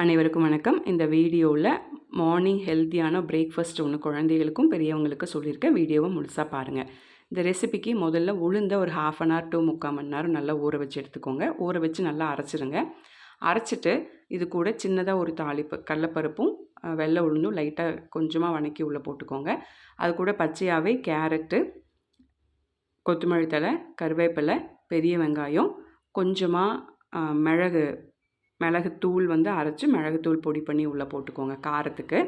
அனைவருக்கும் வணக்கம். இந்த வீடியோவில் மார்னிங் ஹெல்த்தியான பிரேக்ஃபாஸ்ட் ஒன்று குழந்தைகளுக்கும் பெரியவங்களுக்கு சொல்லியிருக்கேன். வீடியோவை முழுசாக பாருங்கள் இந்த ரெசிபிக்கு முதல்ல உளுந்த ஒரு ஹாஃப் அன் ஹவர் டூ முக்கால் மணி நேரம் நல்லா ஊற வச்சு எடுத்துக்கோங்க. ஊற வச்சு நல்லா அரைச்சிருங்க. அரைச்சிட்டு இது கூட சின்னதாக ஒரு தாளிப்பு கடலப்பருப்பும் வெள்ளை உளுந்தும் லைட்டாக கொஞ்சமாக வணக்கி உள்ளே போட்டுக்கோங்க. அது கூட பச்சையாகவே கேரட்டு கொத்தமல்லி தழை கருவேப்பிலை பெரிய வெங்காயம் கொஞ்சமாக மிளகு மிளகுத்தூள் வந்து அரைச்சி மிளகுத்தூள் பொடி பண்ணி உள்ளே போட்டுக்கோங்க காரத்துக்கு.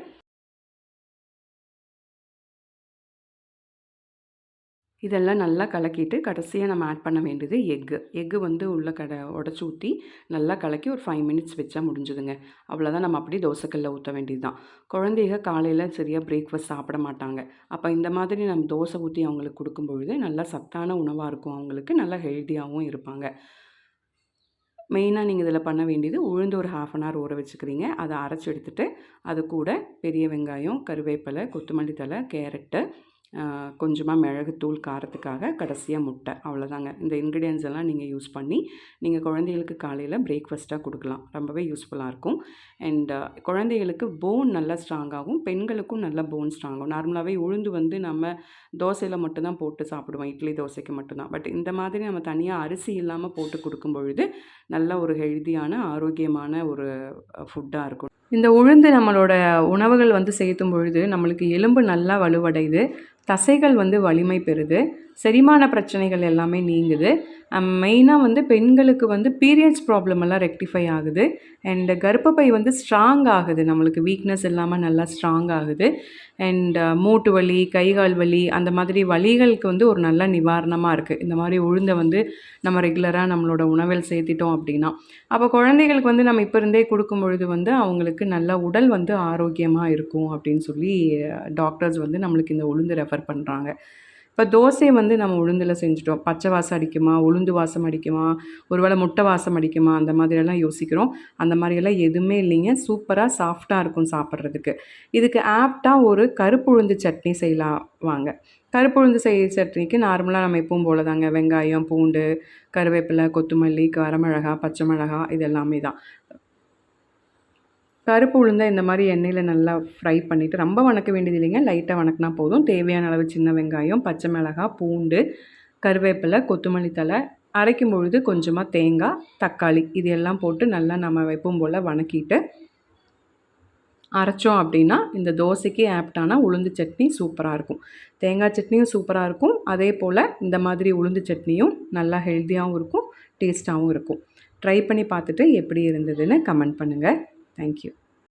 இதெல்லாம் நல்லா கலக்கிட்டு கடைசியாக நம்ம ஆட் பண்ண வேண்டியது எக்கு எக்கு வந்து உள்ளே கடை உடச்சி ஊற்றி நல்லா கலக்கி ஒரு ஃபைவ் மினிட்ஸ் வச்சா முடிஞ்சுதுங்க. அவ்வளோதான் நம்ம அப்படியே தோசைக்கல்ல ஊற்ற வேண்டியது தான் குழந்தைகள் காலையில் சரியாக பிரேக்ஃபாஸ்ட் சாப்பிட மாட்டாங்க. அப்போ இந்த மாதிரி நம்ம தோசை ஊற்றி அவங்களுக்கு கொடுக்கும் பொழுது நல்லா சத்தான உணவாக இருக்கும். அவங்களுக்கு நல்லா ஹெல்த்தியாகவும் இருப்பாங்க. மெயினாக நீங்கள் இதில் பண்ண வேண்டியது உளுந்து ஒரு ஹாஃப் அன் ஹவர் ஊற வச்சுக்கிறீங்க. அதை அரைச்சி எடுத்துட்டு அது கூட பெரிய வெங்காயம் கருவேப்பிலை கொத்தமல்லி தழை கேரட்டு கொஞ்சமாக மிளகுத்தூள் காரத்துக்காக கடைசியாக முட்டை. அவ்வளோதாங்க இந்த இன்க்ரீடியன்ஸ் எல்லாம் நீங்கள் யூஸ் பண்ணி நீங்கள் குழந்தைகளுக்கு காலையில் பிரேக்ஃபாஸ்ட்டாக கொடுக்கலாம். ரொம்பவே யூஸ்ஃபுல்லாக இருக்கும். அண்ட் குழந்தைகளுக்கு போன் நல்லா ஸ்ட்ராங்காகும் பெண்களுக்கும் நல்ல போன் ஸ்ட்ராங்காகும் நார்மலாகவே உளுந்து வந்து நம்ம தோசையில் மட்டும்தான் போட்டு சாப்பிடுவோம். இட்லி தோசைக்கு மட்டும்தான். பட் இந்த மாதிரி நம்ம தனியாக அரிசி இல்லாமல் போட்டு கொடுக்கும் பொழுது நல்ல ஒரு ஹெல்த்தியான ஆரோக்கியமான ஒரு ஃபுட்டாக இருக்கும். இந்த உளுந்து நம்மளோட உணவுகள் வந்து சேர்த்தும் பொழுது நம்மளுக்கு எலும்பு நல்லா வலுவடையுது தசைகள் வந்து வலிமை பெறுது செரிமான பிரச்சனைகள் எல்லாமே நீங்குது. மெயினாக வந்து பெண்களுக்கு வந்து பீரியட்ஸ் ப்ராப்ளம் எல்லாம் ரெக்டிஃபை ஆகுது. அண்ட் கர்ப்பப்பை வந்து ஸ்ட்ராங் ஆகுது. நம்மளுக்கு வீக்னஸ் இல்லாமல் நல்லா ஸ்ட்ராங் ஆகுது. அண்ட் மூட்டு வலி கைகால் வலி அந்த மாதிரி வலிகளுக்கு வந்து ஒரு நல்ல நிவாரணமாக இருக்குது இந்த மாதிரி உளுந்தை வந்து நம்ம ரெகுலராக நம்மளோட உணவில் சேர்த்திட்டோம் அப்படின்னா. அப்போ குழந்தைகளுக்கு வந்து நம்ம இப்போ இருந்தே கொடுக்கும் பொழுது வந்து அவங்களுக்கு நல்ல உடல் வந்து ஆரோக்கியமாக இருக்கும் அப்படின்னு சொல்லி டாக்டர்ஸ் வந்து நம்மளுக்கு இந்த உளுந்து ரெஃபர் பண்ணுறாங்க இப்போ தோசையை வந்து நம்ம உளுந்தில் செஞ்சுட்டோம். பச்சை வாசம் அடிக்குமா? உளுந்து வாசம் அடிக்குமா? ஒருவேளை முட்டை வாசம் அடிக்குமா? அந்த மாதிரியெல்லாம் யோசிக்கிறோம். அந்த மாதிரியெல்லாம் எதுவுமே இல்லைங்க. சூப்பராக சாஃப்டாக இருக்கும் சாப்பிட்றதுக்கு. இதுக்கு ஆப்டாக ஒரு கருப்பு உளுந்து சட்னி செய்யலாம் வாங்க கருப்பு உளுந்து செய் சட்னிக்கு நார்மலாக நம்ம எப்பவும் போல தாங்க வெங்காயம் பூண்டு கருவேப்பிலை கொத்தமல்லி வரமிளகா பச்சை மிளகா இது எல்லாமே தான். கருப்பு உளுந்தை இந்த மாதிரி எண்ணெயில் நல்லா ஃப்ரை பண்ணிவிட்டு ரொம்ப வணக்க வேண்டியது இல்லைங்க. லைட்டாக வணக்கினா போதும். தேவையான அளவு சின்ன வெங்காயம் பச்சை மிளகாய் பூண்டு கருவேப்பிலை கொத்தமல்லி தழை அரைக்கும் பொழுது கொஞ்சமாக தேங்காய் தக்காளி இது எல்லாம் போட்டு நல்லா நம்ம வைப்போம் போல் வணக்கிட்டு அரைச்சோம் அப்படின்னா இந்த தோசைக்கு ஆப்டான உளுந்து சட்னி சூப்பராக இருக்கும். தேங்காய் சட்னியும் சூப்பராக இருக்கும். அதே போல் இந்த மாதிரி உளுந்து சட்னியும் நல்லா ஹெல்த்தியாகவும் இருக்கும் டேஸ்ட்டாகவும் இருக்கும். ட்ரை பண்ணி பார்த்துட்டு எப்படி இருந்ததுன்னு கமெண்ட் பண்ணுங்கள் தேங்க்யூ